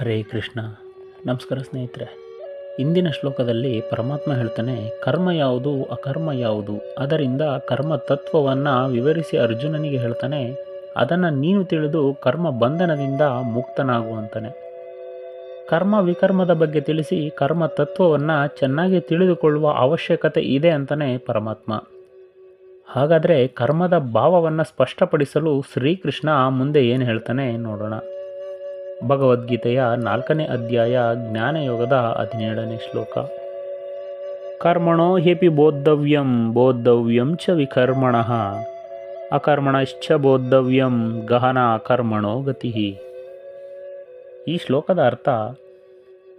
ಹರೇ ಕೃಷ್ಣ. ನಮಸ್ಕಾರ ಸ್ನೇಹಿತರೆ. ಇಂದಿನ ಶ್ಲೋಕದಲ್ಲಿ ಪರಮಾತ್ಮ ಹೇಳ್ತಾನೆ, ಕರ್ಮ ಯಾವುದು ಅಕರ್ಮ ಯಾವುದು? ಅದರಿಂದ ಕರ್ಮ ತತ್ವವನ್ನು ವಿವರಿಸಿ ಅರ್ಜುನನಿಗೆ ಹೇಳ್ತಾನೆ, ಅದನ್ನು ನೀನು ತಿಳಿದು ಕರ್ಮ ಬಂಧನದಿಂದ ಮುಕ್ತನಾಗುವಂತಾನೆ ಕರ್ಮ ವಿಕರ್ಮದ ಬಗ್ಗೆ ತಿಳಿಸಿ ಕರ್ಮ ತತ್ವವನ್ನು ಚೆನ್ನಾಗಿ ತಿಳಿದುಕೊಳ್ಳುವ ಅವಶ್ಯಕತೆ ಇದೆ ಅಂತಲೇ ಪರಮಾತ್ಮ. ಹಾಗಾದರೆ ಕರ್ಮದ ಭಾವವನ್ನು ಸ್ಪಷ್ಟಪಡಿಸಲು ಶ್ರೀಕೃಷ್ಣ ಮುಂದೆ ಏನು ಹೇಳ್ತಾನೆ ನೋಡೋಣ. ಭಗವದ್ಗೀತೆಯ ನಾಲ್ಕನೇ ಅಧ್ಯಾಯ ಜ್ಞಾನಯೋಗದ ಹದಿನೇಳನೇ ಶ್ಲೋಕ. ಕರ್ಮಣೋ ಹೇಪಿ ಬೋದ್ಧವ್ಯಂ ಬೋದ್ಧವ್ಯಂ ಚ ವಿಕರ್ಮಣ. ಅಕರ್ಮಣಶ್ಚ ಬೋದ್ಧವ್ಯಂ, ಗಹನ ಕರ್ಮಣೋ ಗತಿ. ಈ ಶ್ಲೋಕದ ಅರ್ಥ,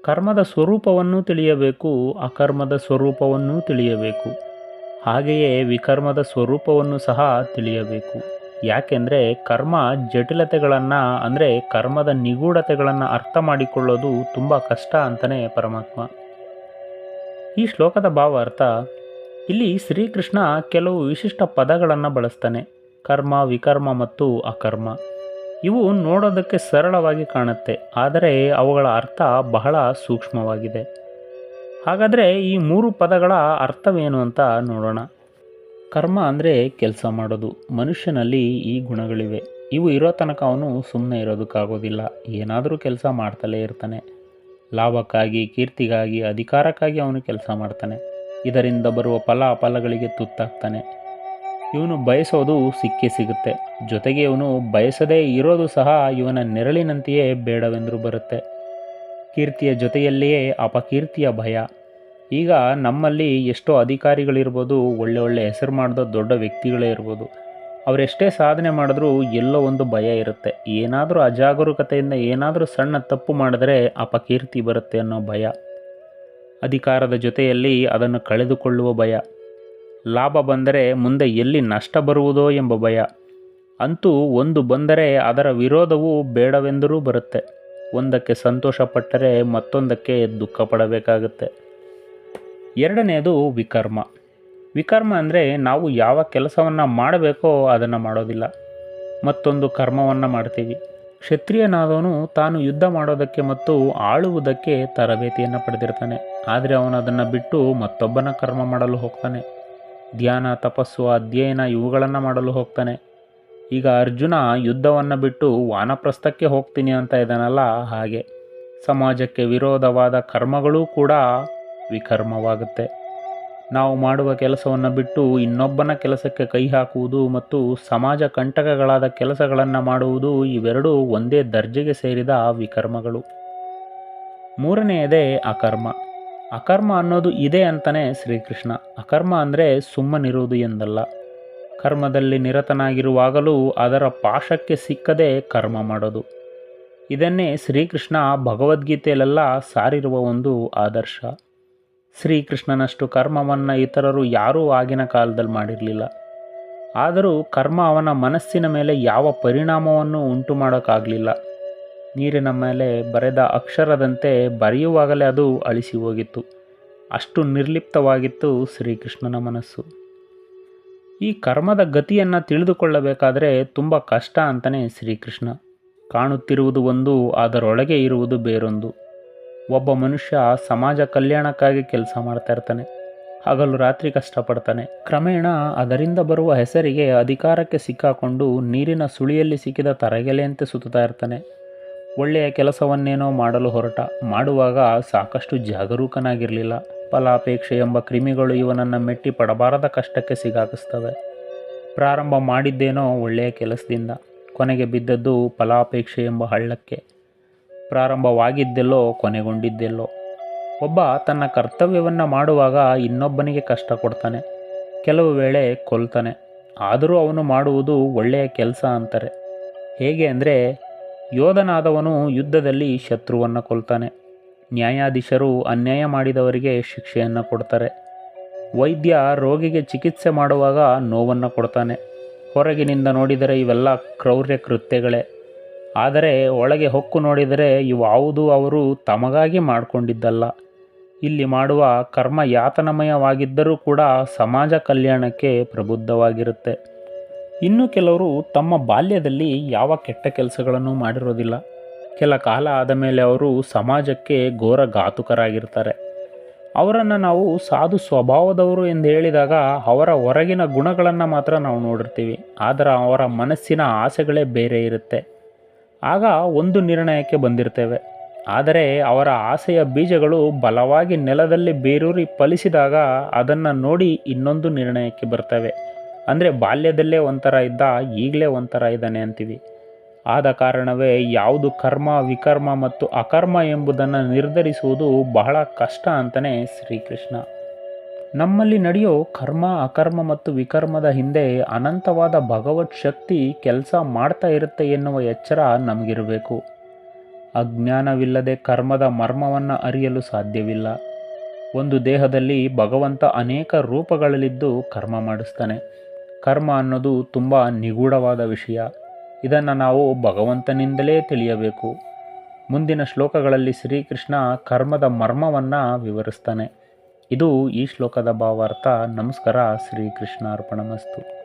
ಕರ್ಮದ ಸ್ವರೂಪವನ್ನು ತಿಳಿಯಬೇಕು, ಅಕರ್ಮದ ಸ್ವರೂಪವನ್ನು ತಿಳಿಯಬೇಕು. ಹಾಗೆಯೇ ವಿಕರ್ಮದ ಸ್ವರೂಪವನ್ನು ಸಹ ತಿಳಿಯಬೇಕು. ಯಾಕೆಂದರೆ ಕರ್ಮ ಜಟಿಲತೆಗಳನ್ನು, ಅಂದರೆ ಕರ್ಮದ ನಿಗೂಢತೆಗಳನ್ನು ಅರ್ಥ ಮಾಡಿಕೊಳ್ಳೋದು ತುಂಬ ಕಷ್ಟ ಅಂತಲೇ ಪರಮಾತ್ಮ. ಈ ಶ್ಲೋಕದ ಭಾವ ಅರ್ಥ ಇಲ್ಲಿ ಶ್ರೀಕೃಷ್ಣ ಕೆಲವು ವಿಶಿಷ್ಟ ಪದಗಳನ್ನು ಬಳಸ್ತಾನೆ. ಕರ್ಮ, ವಿಕರ್ಮ ಮತ್ತು ಅಕರ್ಮ. ಇವು ನೋಡೋದಕ್ಕೆ ಸರಳವಾಗಿ ಕಾಣುತ್ತೆ, ಆದರೆ ಅವುಗಳ ಅರ್ಥ ಬಹಳ ಸೂಕ್ಷ್ಮವಾಗಿದೆ. ಹಾಗಾದರೆ ಈ ಮೂರು ಪದಗಳ ಅರ್ಥವೇನು ಅಂತ ನೋಡೋಣ. ಕರ್ಮ ಅಂದರೆ ಕೆಲಸ ಮಾಡೋದು. ಮನುಷ್ಯನಲ್ಲಿ ಈ ಗುಣಗಳಿವೆ. ಇವು ಇರೋ ತನಕ ಅವನು ಸುಮ್ಮನೆ ಇರೋದಕ್ಕಾಗೋದಿಲ್ಲ. ಏನಾದರೂ ಕೆಲಸ ಮಾಡ್ತಲೇ ಇರ್ತಾನೆ. ಲಾಭಕ್ಕಾಗಿ, ಕೀರ್ತಿಗಾಗಿ, ಅಧಿಕಾರಕ್ಕಾಗಿ ಅವನು ಕೆಲಸ ಮಾಡ್ತಾನೆ. ಇದರಿಂದ ಬರುವ ಫಲ ಅಫಲಗಳಿಗೆ ತುತ್ತಾಗ್ತಾನೆ. ಇವನು ಬಯಸೋದು ಸಿಕ್ಕೇ ಸಿಗುತ್ತೆ. ಜೊತೆಗೆ ಇವನು ಬಯಸದೇ ಇರೋದು ಸಹ ಇವನ ನೆರಳಿನಂತೆಯೇ ಬೇಡವೆಂದರೂ ಬರುತ್ತೆ. ಕೀರ್ತಿಯ ಜೊತೆಯಲ್ಲಿಯೇ ಅಪಕೀರ್ತಿಯ ಭಯ. ಈಗ ನಮ್ಮಲ್ಲಿ ಎಷ್ಟೋ ಅಧಿಕಾರಿಗಳಿರ್ಬೋದು, ಒಳ್ಳೆ ಒಳ್ಳೆ ಹೆಸರು ಮಾಡಿದ ದೊಡ್ಡ ವ್ಯಕ್ತಿಗಳೇ ಇರ್ಬೋದು. ಅವರೆಷ್ಟೇ ಸಾಧನೆ ಮಾಡಿದ್ರೂ ಎಲ್ಲೋ ಒಂದು ಭಯ ಇರುತ್ತೆ. ಏನಾದರೂ ಅಜಾಗರೂಕತೆಯಿಂದ ಏನಾದರೂ ಸಣ್ಣ ತಪ್ಪು ಮಾಡಿದ್ರೆ ಅಪಕೀರ್ತಿ ಬರುತ್ತೆ ಅನ್ನೋ ಭಯ. ಅಧಿಕಾರದ ಜೊತೆಯಲ್ಲಿ ಅದನ್ನು ಕಳೆದುಕೊಳ್ಳುವ ಭಯ. ಲಾಭ ಬಂದರೆ ಮುಂದೆ ಎಲ್ಲಿ ನಷ್ಟ ಬರುವುದೋ ಎಂಬ ಭಯ. ಅಂತೂ ಒಂದು ಬಂದರೆ ಅದರ ವಿರೋಧವು ಬೇಡವೆಂದರೂ ಬರುತ್ತೆ. ಒಂದಕ್ಕೆ ಸಂತೋಷಪಟ್ಟರೆ ಮತ್ತೊಂದಕ್ಕೆ ದುಃಖ ಪಡಬೇಕಾಗುತ್ತೆ. ಎರಡನೆಯದು ವಿಕರ್ಮ. ವಿಕರ್ಮ ಅಂದರೆ ನಾವು ಯಾವ ಕೆಲಸವನ್ನು ಮಾಡಬೇಕೋ ಅದನ್ನು ಮಾಡೋದಿಲ್ಲ. ಮತ್ತೊಂದು ಕರ್ಮವನ್ನು ಮಾಡ್ತೀವಿ. ಕ್ಷತ್ರಿಯನಾದವನು ತಾನು ಯುದ್ಧ ಮಾಡೋದಕ್ಕೆ ಮತ್ತು ಆಳುವುದಕ್ಕೆ ತರಬೇತಿಯನ್ನು ಪಡೆದಿರ್ತಾನೆ. ಆದರೆ ಅವನು ಅದನ್ನು ಬಿಟ್ಟು ಮತ್ತೊಬ್ಬನ ಕರ್ಮ ಮಾಡಲು ಹೋಗ್ತಾನೆ. ಧ್ಯಾನ, ತಪಸ್ಸು, ಅಧ್ಯಯನ ಇವುಗಳನ್ನು ಮಾಡಲು ಹೋಗ್ತಾನೆ. ಈಗ ಅರ್ಜುನ ಯುದ್ಧವನ್ನು ಬಿಟ್ಟು ವಾನಪ್ರಸ್ಥಕ್ಕೆ ಹೋಗ್ತೀನಿ ಅಂತ ಇದ್ದಾನಲ್ಲ ಹಾಗೆ. ಸಮಾಜಕ್ಕೆ ವಿರೋಧವಾದ ಕರ್ಮಗಳೂ ಕೂಡ ವಿಕರ್ಮವಾಗುತ್ತೆ. ನಾವು ಮಾಡುವ ಕೆಲಸವನ್ನು ಬಿಟ್ಟು ಇನ್ನೊಬ್ಬನ ಕೆಲಸಕ್ಕೆ ಕೈ ಹಾಕುವುದು ಮತ್ತು ಸಮಾಜ ಕಂಟಕಗಳಾದ ಕೆಲಸಗಳನ್ನು ಮಾಡುವುದು ಇವೆರಡೂ ಒಂದೇ ದರ್ಜೆಗೆ ಸೇರಿದ ವಿಕರ್ಮಗಳು. ಮೂರನೆಯದೇ ಅಕರ್ಮ. ಅಕರ್ಮ ಅನ್ನೋದು ಇದೆ ಅಂತಲೇ ಶ್ರೀಕೃಷ್ಣ. ಅಕರ್ಮ ಅಂದರೆ ಸುಮ್ಮನಿರುವುದು ಎಂದಲ್ಲ. ಕರ್ಮದಲ್ಲಿ ನಿರತನಾಗಿರುವಾಗಲೂ ಅದರ ಪಾಶಕ್ಕೆ ಸಿಕ್ಕದೆ ಕರ್ಮ ಮಾಡೋದು. ಇದನ್ನೇ ಶ್ರೀಕೃಷ್ಣ ಭಗವದ್ಗೀತೆಯಲ್ಲೆಲ್ಲ ಸಾರಿರುವ ಒಂದು ಆದರ್ಶ. ಶ್ರೀಕೃಷ್ಣನಷ್ಟು ಕರ್ಮವನ್ನು ಇತರರು ಯಾರೂ ಆಗಿನ ಕಾಲದಲ್ಲಿ ಮಾಡಿರಲಿಲ್ಲ. ಆದರೂ ಕರ್ಮ ಅವನ ಮನಸ್ಸಿನ ಮೇಲೆ ಯಾವ ಪರಿಣಾಮವನ್ನು ಉಂಟು ಮಾಡೋಕ್ಕಾಗಲಿಲ್ಲ. ನೀರಿನ ಮೇಲೆ ಬರೆದ ಅಕ್ಷರದಂತೆ ಬರೆಯುವಾಗಲೇ ಅದು ಅಳಿಸಿ ಹೋಗಿತ್ತು. ಅಷ್ಟು ನಿರ್ಲಿಪ್ತವಾಗಿತ್ತು ಶ್ರೀಕೃಷ್ಣನ ಮನಸ್ಸು. ಈ ಕರ್ಮದ ಗತಿಯನ್ನು ತಿಳಿದುಕೊಳ್ಳಬೇಕಾದರೆ ತುಂಬ ಕಷ್ಟ ಅಂತಲೇ ಶ್ರೀಕೃಷ್ಣ. ಕಾಣುತ್ತಿರುವುದು ಒಂದು, ಅದರೊಳಗೆ ಇರುವುದು ಬೇರೊಂದು. ಒಬ್ಬ ಮನುಷ್ಯ ಸಮಾಜ ಕಲ್ಯಾಣಕ್ಕಾಗಿ ಕೆಲಸ ಮಾಡ್ತಾ ಇರ್ತಾನೆ. ಹಗಲು ರಾತ್ರಿ ಕಷ್ಟಪಡ್ತಾನೆ. ಕ್ರಮೇಣ ಅದರಿಂದ ಬರುವ ಹೆಸರಿಗೆ ಅಧಿಕಾರಕ್ಕೆ ಸಿಕ್ಕಾಕೊಂಡು ನೀರಿನ ಸುಳಿಯಲ್ಲಿ ಸಿಕ್ಕಿದ ತರಗೆಲೆಯಂತೆ ಸುತ್ತಾ ಇರ್ತಾನೆ. ಒಳ್ಳೆಯ ಕೆಲಸವನ್ನೇನೋ ಮಾಡಲು ಹೊರಟ. ಮಾಡುವಾಗ ಸಾಕಷ್ಟು ಜಾಗರೂಕನಾಗಿರಲಿಲ್ಲ. ಫಲಾಪೇಕ್ಷೆ ಎಂಬ ಕ್ರಿಮಿಗಳು ಇವನನ್ನು ಮೆಟ್ಟಿ ಪಡಬಾರದ ಕಷ್ಟಕ್ಕೆ ಸಿಗಾಕಿಸ್ತವೆ. ಪ್ರಾರಂಭ ಮಾಡಿದ್ದೇನೋ ಒಳ್ಳೆಯ ಕೆಲಸದಿಂದ. ಕೊನೆಗೆ ಬಿದ್ದದ್ದು ಫಲಾಪೇಕ್ಷೆ ಎಂಬ ಹಳ್ಳಕ್ಕೆ. ಪ್ರಾರಂಭವಾಗಿದ್ದೆಲ್ಲೋ, ಕೊನೆಗೊಂಡಿದ್ದೆಲ್ಲೋ. ಒಬ್ಬ ತನ್ನ ಕರ್ತವ್ಯವನ್ನು ಮಾಡುವಾಗ ಇನ್ನೊಬ್ಬನಿಗೆ ಕಷ್ಟ ಕೊಡ್ತಾನೆ, ಕೆಲವು ವೇಳೆ ಕೊಲ್ತಾನೆ. ಆದರೂ ಅವನು ಮಾಡುವುದು ಒಳ್ಳೆಯ ಕೆಲಸ ಅಂತಾರೆ. ಹೇಗೆ ಅಂದರೆ, ಯೋಧನಾದವನು ಯುದ್ಧದಲ್ಲಿ ಶತ್ರುವನ್ನು ಕೊಲ್ತಾನೆ. ನ್ಯಾಯಾಧೀಶರು ಅನ್ಯಾಯ ಮಾಡಿದವರಿಗೆ ಶಿಕ್ಷೆಯನ್ನು ಕೊಡ್ತಾರೆ. ವೈದ್ಯ ರೋಗಿಗೆ ಚಿಕಿತ್ಸೆ ಮಾಡುವಾಗ ನೋವನ್ನು ಕೊಡ್ತಾನೆ. ಹೊರಗಿನಿಂದ ನೋಡಿದರೆ ಇವೆಲ್ಲ ಕ್ರೌರ್ಯ ಕೃತ್ಯಗಳೇ. ಆದರೆ ಒಳಗೆ ಹೊಕ್ಕು ನೋಡಿದರೆ ಇವಾವುದು ಅವರು ತಮಗಾಗಿ ಮಾಡಿಕೊಂಡಿದ್ದಲ್ಲ. ಇಲ್ಲಿ ಮಾಡುವ ಕರ್ಮ ಯಾತನಮಯವಾಗಿದ್ದರೂ ಕೂಡ ಸಮಾಜ ಕಲ್ಯಾಣಕ್ಕೆ ಪ್ರಬುದ್ಧವಾಗಿರುತ್ತೆ. ಇನ್ನು ಕೆಲವರು ತಮ್ಮ ಬಾಲ್ಯದಲ್ಲಿ ಯಾವ ಕೆಟ್ಟ ಕೆಲಸಗಳನ್ನು ಮಾಡಿರೋದಿಲ್ಲ. ಕೆಲ ಕಾಲ ಆದ ಮೇಲೆ ಅವರು ಸಮಾಜಕ್ಕೆ ಘೋರ ಘಾತುಕರಾಗಿರ್ತಾರೆ. ಅವರನ್ನು ನಾವು ಸಾಧು ಸ್ವಭಾವದವರು ಎಂದು ಹೇಳಿದಾಗ ಅವರ ಹೊರಗಿನ ಗುಣಗಳನ್ನು ಮಾತ್ರ ನಾವು ನೋಡಿರ್ತೀವಿ. ಆದರೆ ಅವರ ಮನಸ್ಸಿನ ಆಸೆಗಳೇ ಬೇರೆ ಇರುತ್ತೆ. ಆಗ ಒಂದು ನಿರ್ಣಯಕ್ಕೆ ಬಂದಿರ್ತೇವೆ. ಆದರೆ ಅವರ ಆಸೆಯ ಬೀಜಗಳು ಬಲವಾಗಿ ನೆಲದಲ್ಲಿ ಬೇರೂರಿ ಫಲಿಸಿದಾಗ ಅದನ್ನು ನೋಡಿ ಇನ್ನೊಂದು ನಿರ್ಣಯಕ್ಕೆ ಬರ್ತವೆ. ಅಂದರೆ ಬಾಲ್ಯದಲ್ಲೇ ಒಂಥರ ಇದ್ದ ಈಗಲೇ ಒಂಥರ ಇದ್ದಾನೆ ಅಂತೀವಿ. ಆದ ಕಾರಣವೇ ಯಾವುದು ಕರ್ಮ, ವಿಕರ್ಮ ಮತ್ತು ಅಕರ್ಮ ಎಂಬುದನ್ನು ನಿರ್ಧರಿಸುವುದು ಬಹಳ ಕಷ್ಟ ಅಂತಲೇ ಶ್ರೀಕೃಷ್ಣ. ನಮ್ಮಲ್ಲಿ ನಡೆಯೋ ಕರ್ಮ, ಅಕರ್ಮ ಮತ್ತು ವಿಕರ್ಮದ ಹಿಂದೆ ಅನಂತವಾದ ಭಗವತ್ ಶಕ್ತಿ ಕೆಲಸ ಮಾಡ್ತಾ ಇರುತ್ತೆ ಎನ್ನುವ ಎಚ್ಚರ ನಮಗಿರಬೇಕು. ಅಜ್ಞಾನವಿಲ್ಲದೆ ಕರ್ಮದ ಮರ್ಮವನ್ನು ಅರಿಯಲು ಸಾಧ್ಯವಿಲ್ಲ. ಒಂದು ದೇಹದಲ್ಲಿ ಭಗವಂತ ಅನೇಕ ರೂಪಗಳಲ್ಲಿದ್ದು ಕರ್ಮ ಮಾಡಿಸ್ತಾನೆ. ಕರ್ಮ ಅನ್ನೋದು ತುಂಬ ನಿಗೂಢವಾದ ವಿಷಯ. ಇದನ್ನು ನಾವು ಭಗವಂತನಿಂದಲೇ ತಿಳಿಯಬೇಕು. ಮುಂದಿನ ಶ್ಲೋಕಗಳಲ್ಲಿ ಶ್ರೀಕೃಷ್ಣ ಕರ್ಮದ ಮರ್ಮವನ್ನು ವಿವರಿಸ್ತಾನೆ. ಇದು ಈ ಶ್ಲೋಕದ ಭಾವಾರ್ಥ. ನಮಸ್ಕಾರ ಶ್ರೀ ಅರ್ಪಣಮಸ್ತು